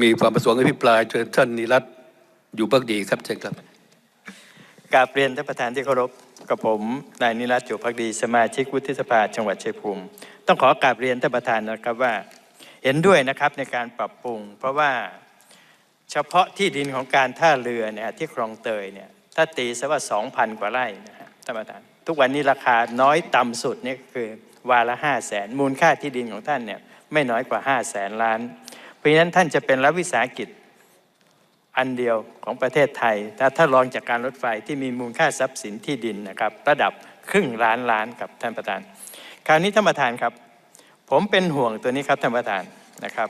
มีความประสงค์อภิปรายเชิญท่านนิรัตอยู่พักดีครับเชิญครับกราบเรียนท่านประธานที่เคารพกับผมนายนิรัตน์จุพักดีสมาชิกวุฒิสภาจังหวัดชัยภูมิ ต้องขอกราบเรียนท่านประธานนะครับว่า เห็นด้วยนะครับในการปรับปรุง เพราะว่าเฉพาะที่ดินของการท่าเรือเนี่ยที่คลองเตยเนี่ยถ้าตีซะว่า 2,000 กว่าไร่นะฮะท่านประธาน ทุกวันนี้ราคาน้อยต่ำสุดเนี่ยคือวาละ5 0 0แสนมูลค่าที่ดินของท่านเนี่ยไม่น้อยกว่า 5 0 0แสนล้าน เพราะฉะนั้นท่านจะเป็นรัฐวิสาหกิจอันเดียวของประเทศไทย ถ้าถ้าลองจากการรถไฟที่มีมูลค่าทรัพย์สินที่ดินนะครับระดับครึ่งล้านล้านครับท่านประธาน คราวนี้ท่านประธานครับ ผมเป็นห่วงตัวนี้ครับท่านประธานนะครับ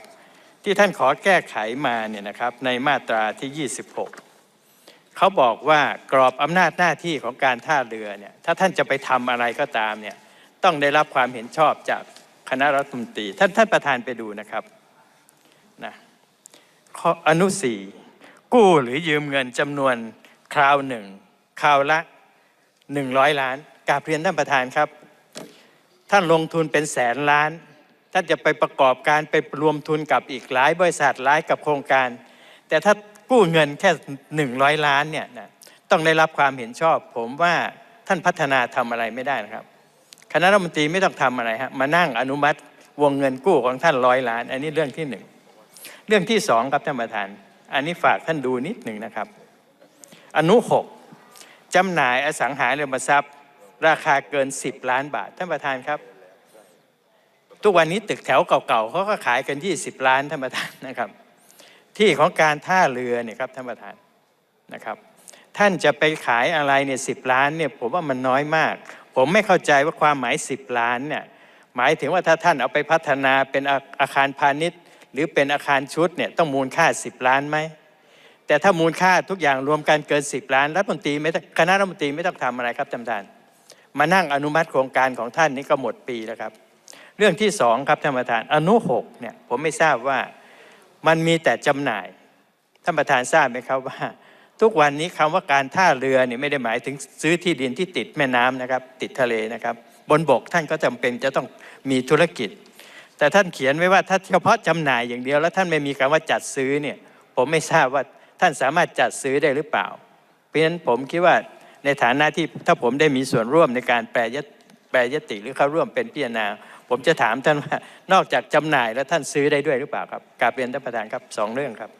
ที่ท่านขอแก้ไขมาเนี่ยนะครับในมาตราที่ 26 เขาบอกว่ากรอบอำนาจหน้าที่ของการท่าเรือเนี่ยถ้าท่านจะไปทำอะไรก็ตามเนี่ยต้องได้รับความเห็นชอบจากคณะรัฐมนตรี ท่านท่านประธานไปดูนะครับ ออนุสี่กู้หรือยืมเงินจำนวนคราวหนึ่งคราวละ 100 ล้านกาบเรียนท่านประธานครับ ท่านลงทุนเป็นแสนล้าน ท่านจะไปประกอบการไปรวมทุนกับอีกหลายบริษัทหลายกับโครงการ แต่ถ้ากู้เงินแค่ 100 ล้านเนี่ยนะต้องได้รับความเห็นชอบ ผมว่าท่านพัฒนาทำอะไรไม่ได้นะครับ คณะรัฐมนตรีไม่ต้องทำอะไรฮะมานั่งอนุมัติวงเงินกู้ของท่านร้อยล้าน อันนี้เรื่องที่หนึ่ง เรื่องที่สองครับท่านประธาน อันนี้ฝากท่านดูนิดหนึ่งนะครับ อนุหกจำหน่ายอสังหาริมทรัพย์ ราคาเกิน 10 ล้านบาท ท่านประธานครับ ทุกวันนี้ตึกแถวเก่าๆเขาก็ขายกัน 20 ล้านท่านประธานนะครับ ที่ของการท่าเรือเนี่ยครับท่านประธานนะครับ ท่านจะไปขายอะไรเนี่ยสิล้านเนี่ยผมว่ามันน้อยมาก ผมไม่เข้าใจว่าความหมาย 10 ล้านเนี่ยหมายถึงว่าถ้าท่านเอาไปพัฒนาเป็นอาอาคารพาณิชย์ หรือเป็นอาคารชุดเนี่ยต้องมูลค่า 10 ล้านไหมแต่ถ้ามูลค่าทุกอย่างรวมกันเกิน 10 ล้านรัฐมนตรีไม่คณะรัฐมนตรีไม่ต้องทำอะไรครับท่านประธาน มานั่งอนุมัติโครงการของท่านนี่ก็หมดปีแล้วครับ เรื่องที่สองครับท่านประธานอนุหกเนี่ยผมไม่ทราบว่ามันมีแต่จำหน่ายท่านประธานทราบไหมครับว่า ทุกวันนี้คำว่าการท่าเรือเนี่ยไม่ได้หมายถึงซื้อที่ดินที่ติดแม่น้ำนะครับ ติดทะเลนะครับ บนบกท่านก็จำเป็นจะต้องมีธุรกิจ แต่ท่านเขียนไว้ว่าถ้าเฉพาะจำหน่ายอย่างเดียว แล้วท่านไม่มีคำว่าจัดซื้อเนี่ยผมไม่ทราบว่าท่านสามารถจัดซื้อได้หรือเปล่า เพราะฉะนั้นผมคิดว่าในฐานะที่ถ้าผมได้มีส่วนร่วมในการแปรยตแปลยติหรือเข้าร่วมเป็นพิจารณาผมจะถามท่านว่านอกจากจำหน่ายแล้วท่านซื้อได้ด้วยหรือเปล่าครับกาบเรียนท่านประธานครับสองเรื่องครับ